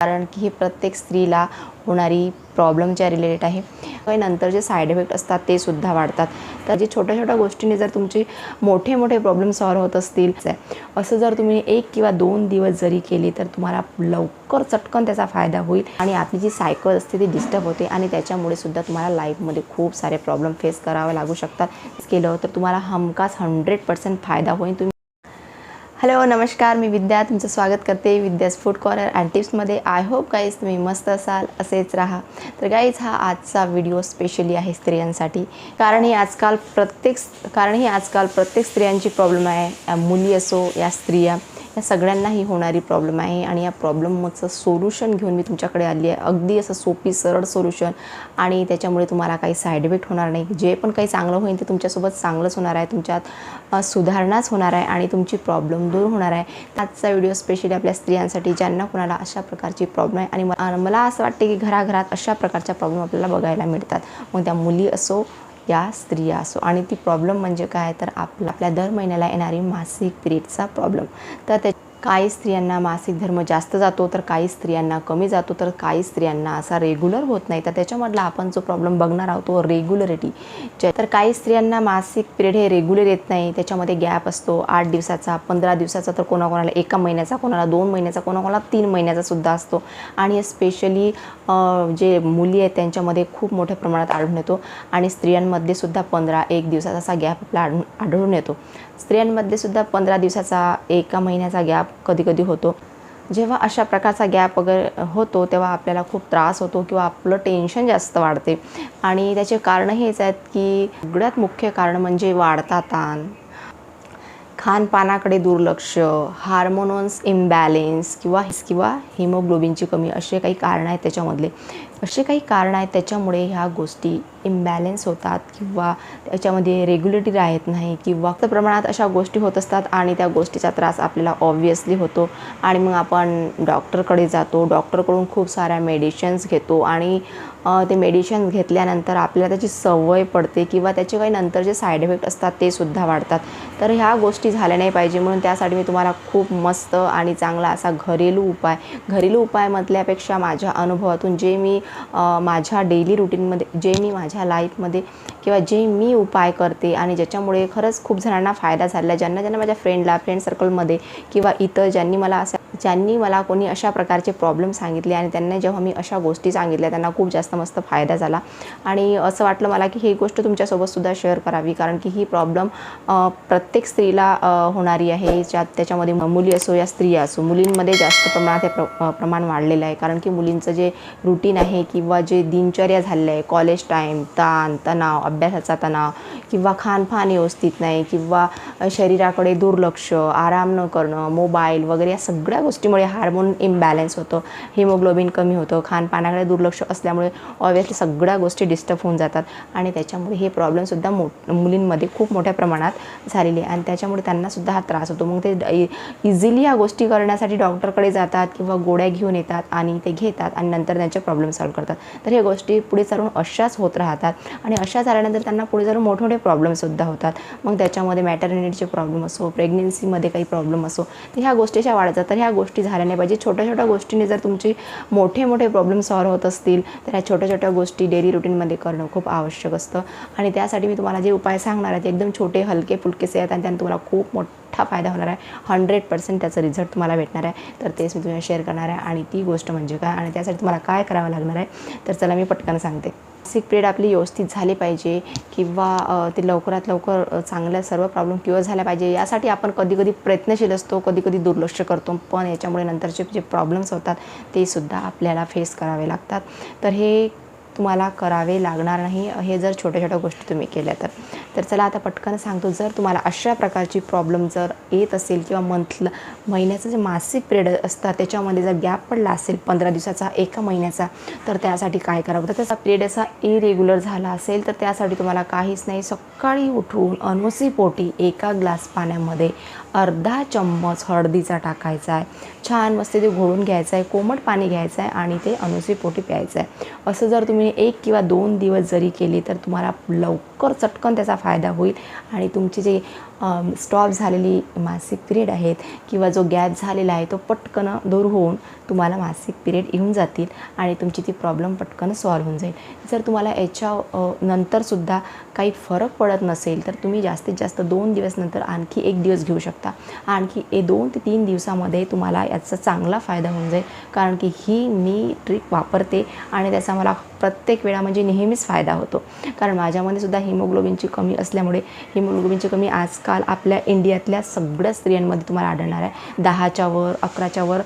कारण की हे प्रत्येक स्त्रीला होणारी प्रॉब्लेमच्या रिलेटेड आहे. नंतर जे साईड इफेक्ट असतात ते सुद्धा वाढतात. तर जे छोट्या छोट्या गोष्टींनी जर तुमचे मोठे मोठे प्रॉब्लेम सॉल्व्ह होत असतील असं जर तुम्ही एक किंवा दोन दिवस जरी केली तर तुम्हाला लवकर चटकन त्याचा फायदा होईल. आणि आपली जी सायकल असते ती डिस्टर्ब होते. आणि त्याच्यामुळे सुद्धा तुम्हाला लाईफमध्ये खूप सारे प्रॉब्लेम फेस करावे लागू शकतात. केलं तर तुम्हाला हमखास हंड्रेड पर्सेंट फायदा होईल. तुम्ही हॅलो नमस्कार मी विद्या. तुमचं स्वागत करते विद्यास फूड कॉर्नर अँड टिप्समध्ये. आय होप गाईज तुम्ही मस्त असाल असेच राहा. तर गाईज हा आजचा व्हिडिओ स्पेशली आहे स्त्रियांसाठी. कारण ही आजकाल प्रत्येक कारण ही आजकाल प्रत्येक स्त्रियांची प्रॉब्लेम आहे. मुली असो या स्त्रिया. या सगळ्यांनाही होणारी प्रॉब्लेम आहे आणि या प्रॉब्लेमचं सोल्युशन घेऊन मी तुमच्याकडे आली आहे. अगदी असं सोपी सरळ सोल्युशन आणि त्याच्यामुळे तुम्हाला काही साईड इफेक्ट होणार नाही. जे पण काही चांगलं होईल ते तुमच्यासोबत चांगलंच होणार आहे. तुमच्यात सुधारणाच होणार आहे आणि तुमची प्रॉब्लेम दूर होणार आहे. आजचा व्हिडिओ स्पेशली आपल्या स्त्रियांसाठी ज्यांना कोणाला अशा प्रकारची प्रॉब्लेम आहे. आणि म- मला असं वाटते की घराघरात अशा प्रकारच्या प्रॉब्लेम आपल्याला बघायला मिळतात. मग त्या मुली असो या स्त्रिया असो. आणि ती प्रॉब्लेम म्हणजे काय? तर आपला आपल्या दर महिन्याला येणारी मासिक पिरियडचा प्रॉब्लेम तर त्या काही स्त्रियांना मासिक धर्म जास्त जातो तर काही स्त्रियांना कमी जातो तर काही स्त्रियांना असा रेग्युलर होत नाही. तर त्याच्यामधला आपण जो प्रॉब्लेम बघणार आहोत तो रेग्युलरिटी तर काही स्त्रियांना मासिक पिरियड हे रेग्युलर येत नाही. त्याच्यामध्ये गॅप असतो. आठ दिवसाचा पंधरा दिवसाचा तर कोणाकोणाला एका महिन्याचा कोणाला दोन महिन्याचा कोणाकोणाला तीन महिन्याचा सुद्धा असतो. आणि स्पेशली जे मुली आहेत त्यांच्यामध्ये खूप मोठ्या प्रमाणात आढळून येतो. आणि स्त्रियांमध्ये सुद्धा पंधरा एक दिवसाचा असा गॅप आपला आढळून आढळून येतो. स्त्रियांमध्ये सुद्धा पंधरा दिवसाचा एका महिन्याचा गॅप कधी कधी होतो. जेव्हा अशा प्रकारचा गॅप वगैरे होतो तेव्हा आपल्याला खूप त्रास होतो किंवा आपलं टेन्शन जास्त वाढते. आणि त्याचे कारणं हेच आहेत की सगळ्यात मुख्य कारण म्हणजे वाढता ताण. खानपानाकडे दुर्लक्ष हार्मोनॉन्स इम्बॅलेन्स किंवा किंवा हिमोग्लोबिनची कमी असे काही कारणं आहेत त्याच्यामधले. असे काही कारणं आहेत त्याच्यामुळे ह्या गोष्टी इम्बॅलेन्स होतात किंवा त्याच्यामध्ये रेग्युलेटी राहत नाही किंवा जास्त प्रमाणात अशा गोष्टी होत असतात आणि त्या गोष्टीचा त्रास आपल्याला ऑब्वियसली होतो. आणि मग आपण डॉक्टरकडे जातो डॉक्टरकडून खूप साऱ्या मेडिशन्स घेतो आणि ते मेडिशन्स घेतल्यानंतर आपल्याला त्याची सवय पडते किंवा त्याचे काही नंतर जे साईड इफेक्ट असतात ते सुद्धा वाढतात. तर ह्या गोष्टी झाल्या नाही पाहिजे म्हणून त्यासाठी मी तुम्हाला खूप मस्त आणि चांगला असा घरेलू उपाय घरेलू उपाय म्हटल्यापेक्षा माझ्या अनुभवातून जे मी माझ्या डेली रुटीनमध्ये जे मी माझ्या लाईफमध्ये किंवा जे मी उपाय करते आणि ज्याच्यामुळे खरंच खूप जणांना फायदा झाला ज्यांना ज्यांना माझ्या फ्रेंडला फ्रेंड सर्कलमध्ये किंवा इतर ज्यांनी मला असं ज्यांनी मला कोणी अशा प्रकारचे प्रॉब्लेम सांगितले आणि त्यांना जेव्हा मी अशा गोष्टी सांगितल्या त्यांना खूप जास्त मस्त फायदा झाला. आणि असं वाटलं मला की ही गोष्ट तुमच्यासोबतसुद्धा शेअर करावी कारण की ही प्रॉब्लेम प्रत्येक स्त्रीला होणारी आहे. ज्यात त्याच्यामध्ये मुली असो या स्त्रिया असो मुलींमध्ये जास्त प्रमाणात हे प्र प्रमाण वाढलेलं आहे. कारण की मुलींचं जे रुटीन आहे किंवा जे दिनचर्या झालेलं आहे कॉलेज टाईम ताण तणाव अभ्यासाचा तणाव किंवा खानपान व्यवस्थित नाही किंवा शरीराकडे दुर्लक्ष आराम न करणं मोबाईल वगैरे या सगळ्या या गोष्टीमुळे हार्मोन इम्बॅलन्स होतं हिमोग्लोबिन कमी होतं खानपानाकडे दुर्लक्ष असल्यामुळे ऑब्व्हियसली सगळ्या गोष्टी डिस्टर्ब होऊन जातात. आणि त्याच्यामुळे हे प्रॉब्लेमसुद्धा मो मुलींमध्ये खूप मोठ्या प्रमाणात झालेले आहे. आणि त्याच्यामुळे त्यांनासुद्धा हा त्रास होतो. मग ते इझिली या गोष्टी करण्यासाठी डॉक्टरकडे जातात किंवा गोळ्या घेऊन येतात आणि ते घेतात आणि नंतर त्यांचे प्रॉब्लेम सॉल्व्ह करतात. तर ह्या गोष्टी पुढे चालून अशाच होत राहतात. आणि अशा झाल्यानंतर त्यांना पुढे चालून मोठमोठे प्रॉब्लेमसुद्धा होतात. मग त्याच्यामध्ये मॅटर्निटीचे प्रॉब्लेम असो प्रेग्नेन्सीमध्ये काही प्रॉब्लेम असो तर ह्या गोष्टीच्या अशा वाढत जातात तर ह्या गोष्टी झाल्या नाही पाहिजे. छोट्या छोट्या गोष्टीने जर तुमचे मोठे मोठे प्रॉब्लेम सॉल्व्ह होत असतील तर ह्या छोट्या छोट्या गोष्टी डेली रुटीनमध्ये करणं खूप आवश्यक असतं. आणि त्यासाठी मी तुम्हाला जे उपाय सांगणार आहे ते एकदम छोटे हलके फुलकेसे आहेत आणि त्याने तुम्हाला खूप मोठा फायदा होणार आहे. हंड्रेड पर्सेंट त्याचा रिझल्ट तुम्हाला भेटणार आहे. तर तेच मी तुम्हाला शेअर करणार आहे. आणि ती गोष्ट म्हणजे काय? आणि त्यासाठी तुम्हाला काय करावं लागणार आहे? तर चला मी पटकन सांगते. मासिक पिरियड आपली व्यवस्थित झाली पाहिजे किंवा ते लवकरात लवकर चांगल्या सर्व प्रॉब्लेम क्युअर झाल्या पाहिजे यासाठी आपण कधी कधी प्रयत्नशील असतो कधी कधी दुर्लक्ष करतो. पण याच्यामुळे नंतरचे जे प्रॉब्लेम्स होतात ते सुद्धा आपल्याला फेस करावे लागतात. तर हे तुम्हाला करावे लागणार नाही हे जर छोट्या छोट्या गोष्टी तुम्ही केल्या तर. तर चला आता पटकन सांगतो जर तुम्हाला अशा प्रकारची प्रॉब्लेम जर येत असेल किंवा मंथला महिन्याचं जे मासिक पिरियड असतात त्याच्यामध्ये जर गॅप पडला असेल पंधरा दिवसाचा एका महिन्याचा तर त्यासाठी काय करावं? तर त्याचा पिरियड असा इरेग्युलर झाला असेल तर त्यासाठी तुम्हाला काहीच नाही. सकाळी उठून अनोसी पोटी एका ग्लास पाण्यामध्ये अर्धा चम्मच हळदीचा टाकायचा आहे. छान मस्त ते घोळून घ्यायचं आहे कोमट पाणी घ्यायचं आहे आणि ते अनोसी पोटी प्यायचं आहे. असं जर तुम्ही एक किंवा दोन दिवस जरी केली तर तुम्हाला लवकर लवकर चटकन त्याचा फायदा होईल. आणि तुमची जे स्टॉप झालेली मासिक पिरियड आहेत किंवा जो गॅप झालेला आहे तो पटकन दूर होऊन तुम्हाला मासिक पिरियड येऊन जातील आणि तुमची ती प्रॉब्लेम पटकन सॉल्व्ह होऊन जाईल. जर तुम्हाला याच्या नंतरसुद्धा काही फरक पडत नसेल तर तुम्ही जास्तीत जास्त दोन दिवस नंतर आणखी एक दिवस घेऊ शकता. आणखी ए दोन ते तीन दिवसामध्ये तुम्हाला याचा चांगला फायदा होऊन जाईल. कारण की ही मी ट्रिक वापरते आणि त्याचा मला प्रत्येक वेळा म्हणजे नेहमीच फायदा होतो. कारण माझ्यामध्ये सुद्धा हिमोग्लोबिनची कमी असल्यामुळे हिमोग्लोबिनची कमी आजकाल आपल्या इंडियातल्या सगळ्या स्त्रियांमध्ये तुम्हाला आढळणार आहे. दहाच्या वर अकराच्या वर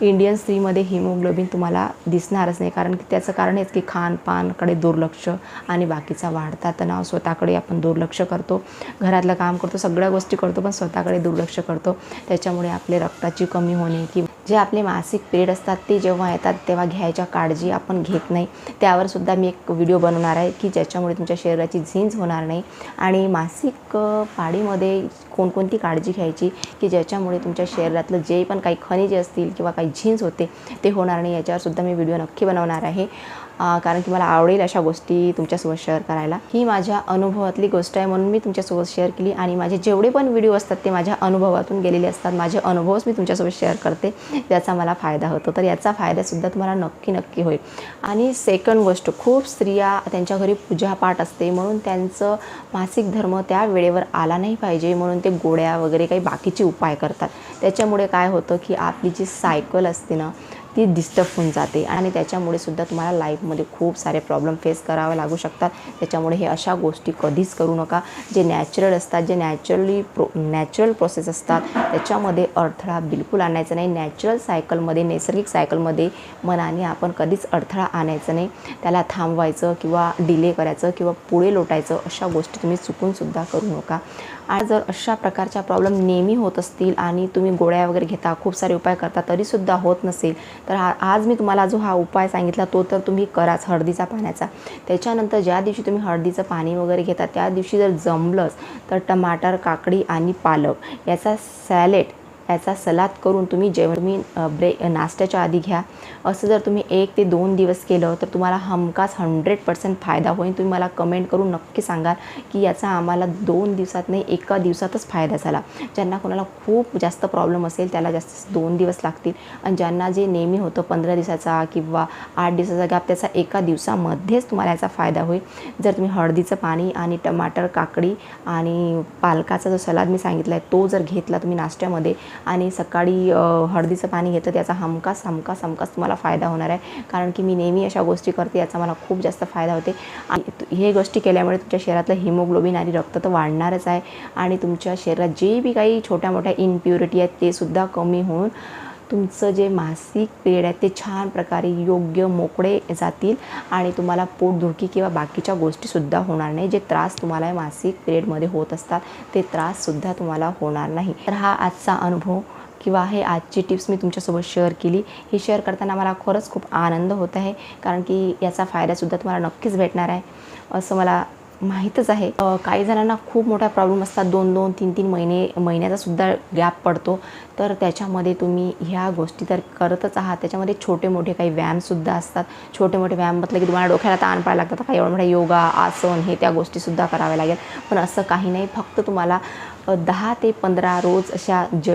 इंडियन स्त्रीमध्ये हिमोग्लोबिन तुम्हाला दिसणारच नाही. कारण की त्याचं कारण हेच की खानपानकडे दुर्लक्ष आणि बाकीचा वाढता तणाव स्वतःकडे आपण दुर्लक्ष करतो. घरातलं काम करतो सगळ्या गोष्टी करतो पण स्वतःकडे दुर्लक्ष करतो. त्याच्यामुळे आपले रक्ताची कमी होणे किंवा जे आपले मासिक पिरियड असतात ते जेव्हा येतात तेव्हा घ्यायच्या काळजी आपण घेत नाही. त्यावर सुद्धा मी एक व्हिडिओ बनवणार आहे की ज्याच्यामुळे तुमच्या शरीराची झिंज होणार नाही आणि मासिक पाळीमध्ये कोणकोणती काळजी घ्यायची की ज्याच्यामुळे तुमच्या शरीरातलं जे पण काही खनिजे असतील किंवा काही झींज होते ते होणार नाही याच्यावर सुद्धा मी व्हिडिओ नक्की बनवणार आहे. कारण की मला आवडेल अशा गोष्टी तुमच्यासोबत शेअर करायला. ही माझ्या अनुभवातली गोष्ट आहे म्हणून मी तुमच्यासोबत शेअर केली आणि माझे जेवढे पण व्हिडिओ असतात ते माझ्या अनुभवातून गेलेले असतात. माझे अनुभवच मी तुमच्यासोबत शेअर करते. त्याचा मला फायदा होतो. तर याचा फायदासुद्धा तुम्हाला नक्की नक्की होईल. आणि सेकंड गोष्ट खूप स्त्रिया त्यांच्या घरी पूजापाठ असते म्हणून त्यांचं मासिक धर्म त्या वेळेवर आला नाही पाहिजे म्हणून ते गोळ्या वगैरे काही बाकीचे उपाय करतात. त्याच्यामुळे काय होतं की आपली जी सायकल असते ना ती डिस्टर्ब होऊन जाते. आणि त्याच्यामुळे सुद्धा तुम्हाला लाईफमध्ये खूप सारे प्रॉब्लेम फेस करावे लागू शकतात. त्याच्यामुळे हे अशा गोष्टी कधीच करू नका. जे नॅचरल असतात जे नॅचरली प्रो नॅचरल प्रोसेस असतात त्याच्यामध्ये अडथळा बिलकुल आणायचा नाही. नॅचरल सायकलमध्ये नैसर्गिक सायकलमध्ये मनाने आपण कधीच अडथळा आणायचं नाही. त्याला थांबवायचं किंवा डिले करायचं किंवा पुढे लोटायचं अशा गोष्टी तुम्ही चुकूनसुद्धा करू नका. आणि जर अशा प्रकारच्या प्रॉब्लेम नेहमी होत असतील आणि तुम्ही गोळ्या वगैरे घेता खूप सारे उपाय करता तरीसुद्धा होत नसेल तर हा आज मी तुम्हाला जो हा उपाय सांगितला तो तर तुम्ही कराच हळदीचा पाण्याचा. त्याच्यानंतर ज्या दिवशी तुम्ही हळदीचं पाणी वगैरे घेता त्या दिवशी जर जमलंच तर टमाटर काकडी आणि पालक याचा सॅलेड याचा सलाद करून तुम्ही जेवण तुम्ही ब्रे नाश्त्याच्या आधी घ्या. असं जर तुम्ही एक ते दोन दिवस केलं तर तुम्हाला हमखास हंड्रेड पर्सेंट फायदा होईल. तुम्ही मला कमेंट करून नक्की सांगाल की याचा आम्हाला दोन दिवसात नाही एका दिवसातच फायदा झाला. ज्यांना कोणाला खूप जास्त प्रॉब्लेम असेल त्याला जास्त दोन दिवस लागतील. आणि ज्यांना जे नेहमी होतं पंधरा दिवसाचा किंवा आठ दिवसाचा गॅप त्याचा एका दिवसामध्येच तुम्हाला याचा फायदा होईल. जर तुम्ही हळदीचं पाणी आणि टमाटर काकडी आणि पालकाचा जो सलाद मी सांगितला आहे तो जर घेतला तुम्ही नाश्त्यामध्ये आणि सकाळी हळदीचं पाणी घेतं त्याचा हमखास हमखास हमखास तुम्हाला फायदा होणार आहे. कारण की मी नेहमी अशा गोष्टी करते याचा मला खूप जास्त फायदा होते. आणि तु- हे गोष्टी केल्यामुळे तुमच्या शरीरातलं हिमोग्लोबिन आणि रक्त तर वाढणारच आहे. आणि तुमच्या शरीरात जे बी काही छोट्या मोठ्या इनप्युरिटी आहेत ते सुद्धा कमी होऊन तुमचं जे मासिक पिरियड आहे ते छान प्रकारे योग्य मोकळे जातील आणि तुम्हाला पोटदुखी किंवा बाकीच्या गोष्टीसुद्धा होणार नाही. जे त्रास तुम्हाला मासिक पिरियडमध्ये होत असतात ते त्राससुद्धा तुम्हाला होणार नाही. तर हा आजचा अनुभव किंवा हे आजची टिप्स मी तुमच्यासोबत शेअर केली. ही शेअर करताना मला खरंच खूप आनंद होत आहे कारण की याचा फायदासुद्धा तुम्हाला नक्कीच भेटणार आहे. असं मला माहीतच आहे. काही जणांना खूप मोठा प्रॉब्लेम असतात. दोन दोन तीन तीन महिने महिन्याचा सुद्धा गॅप पडतो. तर त्याच्यामध्ये तुम्ही ह्या गोष्टी तर करतच आहात. त्याच्यामध्ये छोटे मोठे काही व्यायामसुद्धा असतात. छोटे मोठे व्यायाम म्हटलं की तुम्हाला डोक्याला ताण पाहायला लागतात. काही एवढं मोठ्या योगा आसन हे त्या गोष्टीसुद्धा कराव्या लागेल. पण असं काही नाही. फक्त तुम्हाला दहा ते पंधरा रोज अशा ज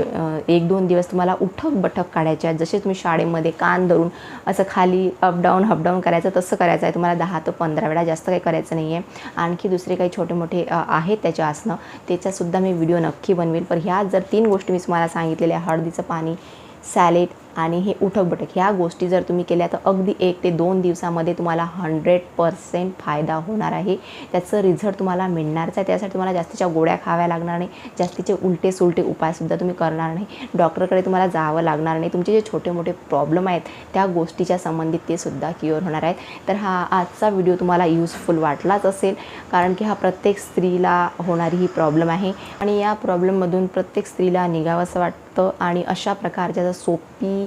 एक दोन दिवस तुम्हाला उठक बठक काढायच्या. आहेत जसे तुम्ही शाळेमध्ये कान धरून असं खाली अपडाऊन अपडाऊन करायचं तसं करायचं आहे. तुम्हाला दहा ते पंधरा वेळा जास्त काही करायचं नाही आहे आणि आणखी दुसरे काही छोटे मोठे आहेत त्याचे आसनं त्याचासुद्धा मी व्हिडिओ नक्की बनवेल. पण ह्या जर तीन गोष्टी मी तुम्हाला सांगितलेल्या हळदीचं पाणी सॅलेड आणि हे उठक बटक ह्या गोष्टी जर तुम्ही केल्या तर अगदी एक ते दोन दिवसामध्ये तुम्हाला हंड्रेड पर्सेंट फायदा होणार आहे. त्याचं रिझल्ट तुम्हाला मिळणारच आहे. त्यासाठी तुम्हाला जास्तीच्या गोळ्या खाव्या लागणार नाही. जास्तीचे उलटे सुलटे उपायसुद्धा तुम्ही करणार नाही. डॉक्टरकडे तुम्हाला जावं लागणार नाही. तुमचे जे छोटे मोठे प्रॉब्लेम आहेत त्या गोष्टीच्या संबंधित ते सुद्धा क्युअर होणार आहेत. तर हा आजचा व्हिडिओ तुम्हाला यूजफुल वाटलाच असेल कारण की हा प्रत्येक स्त्रीला होणारी ही प्रॉब्लेम आहे. आणि या प्रॉब्लेममधून प्रत्येक स्त्रीला निघावंसं वाटतं आणि अशा प्रकारच्या जर सोपी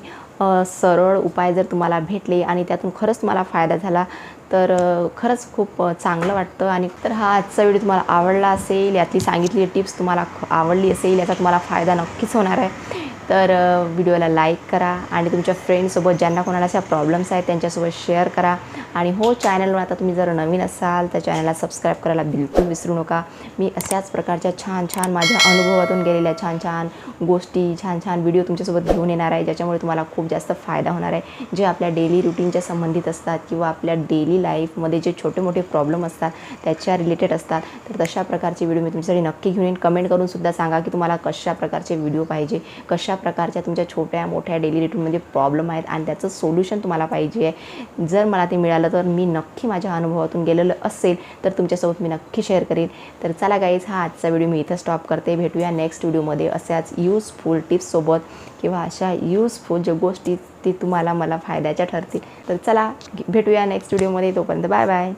सरळ उपाय जर तुम्हाला भेटले आणि त्यातून खरंच तुम्हाला फायदा झाला तर खरंच खूप चांगलं वाटतं. आणि तर हा आजचा व्हिडिओ तुम्हाला आवडला असेल यातली सांगितलेली टिप्स तुम्हाला ख- आवडली असेल याचा तुम्हाला फायदा नक्कीच होणार आहे. तर व्हिडिओला लाईक करा आणि तुमच्या फ्रेंडसोबत ज्यांना कोणाला अशा प्रॉब्लेम्स आहेत त्यांच्यासोबत शेअर करा. आणि हो चॅनलवर आता तुम्ही जर नवीन असाल तर चॅनलला सबस्क्राईब करायला बिलकुल विसरू नका. मी अशाच प्रकारच्या छान छान माझ्या अनुभवातून गेलेल्या छान छान गोष्टी छान छान व्हिडिओ तुमच्यासोबत घेऊन येणार आहे ज्याच्यामुळे तुम्हाला खूप जास्त फायदा होणार आहे. जे आपल्या डेली रुटीनच्या संबंधित असतात किंवा आपल्या डेली लाईफमध्ये जे छोटे मोठे प्रॉब्लेम असतात त्याच्या रिलेटेड असतात तर तशा प्रकारचे व्हिडिओ मी तुमच्यासाठी नक्की घेऊन येईन. कमेंट करूनसुद्धा सांगा की तुम्हाला कशा प्रकारचे व्हिडिओ पाहिजे कशा प्रकारच्या तुमच्या छोट्या मोठ्या डेली रुटीनमध्ये प्रॉब्लेम आहेत आणि त्याचं सोल्युशन तुम्हाला पाहिजे आहे. जर मला ते मिळालं तर मी नक्की माझ्या अनुभवातून गेलेलं असेल तर तुमच्यासोबत मी नक्की शेअर करेन. तर चला गाईज हा आजचा व्हिडिओ मी इथं स्टॉप करते. भेटूया नेक्स्ट व्हिडिओमध्ये अशाच यूजफुल टिप्ससोबत किंवा अशा यूजफुल ज्या गोष्टी ती तुम्हाला मला फायद्याच्या ठरतील. तर चला भेटूया नेक्स्ट व्हिडिओमध्ये तोपर्यंत बाय बाय